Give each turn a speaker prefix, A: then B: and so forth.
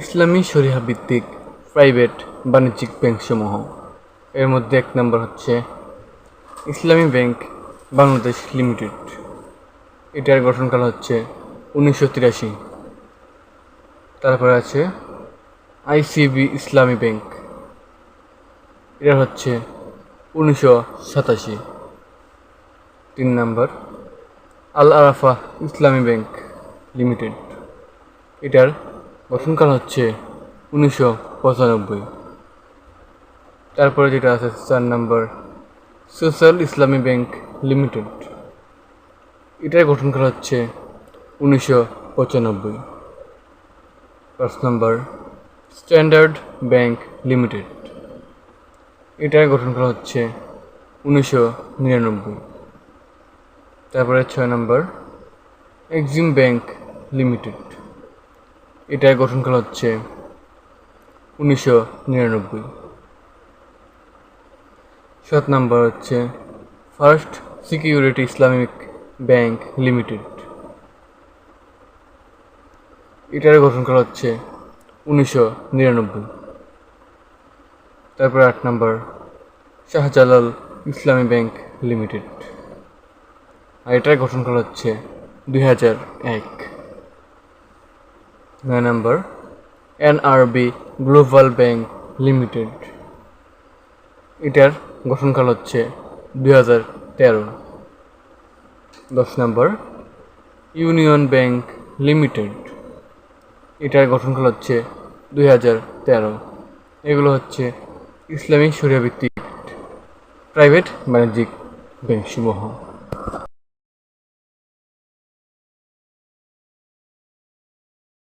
A: ইসলামী ভিত্তিক প্রাইভেট বাণিজ্যিক ব্যাংকসমূহ। এর মধ্যে এক নম্বর হচ্ছে ইসলামী ব্যাংক বাংলাদেশ লিমিটেড। এটার গঠনকাল হচ্ছে উনিশশো তিরাশি। তারপরে আছে আইসিবি ইসলামী ব্যাংক। এটা হচ্ছে উনিশশো সাতাশি। তিন নম্বর আল আরাফা ইসলামী ব্যাংক লিমিটেড। এটার গঠনকাল হচ্ছে উনিশশো পঁচানব্বই। তারপরে যেটা আছে চার নম্বর সোশ্যাল ইসলামী ব্যাংক লিমিটেড। এটার গঠনকাল হচ্ছে উনিশশো পঁচানব্বই। পাঁচ নম্বর স্ট্যান্ডার্ড ব্যাংক লিমিটেড। এটার গঠনকাল হচ্ছে উনিশশো নিরানব্বই। তারপরে ছয় নম্বর এক্সিম ব্যাংক লিমিটেড। এটার গঠনকাল হচ্ছে উনিশশো নিরানব্বই। সাত নম্বর হচ্ছে first security Islamic bank limited. এটার গঠনকাল হচ্ছে উনিশশো নিরানব্বই। তারপর আট নম্বর, শাহজালাল ইসলামী ব্যাংক লিমিটেড। আর এটার গঠনকাল হচ্ছে দুই হাজার এক। নয় নম্বর, এনআরবি গ্লোবাল ব্যাংক লিমিটেড। এটার গঠনকাল হচ্ছে দুই হাজার তেরো। দশ নম্বর, ইউনিয়ন ব্যাংক লিমিটেড। এটার গঠনকাল হচ্ছে দুই হাজার তেরো। এগুলো হচ্ছে ইসলামী শরিয়া ভিত্তিক প্রাইভেট বাণিজ্যিক ব্যাংকসমূহ।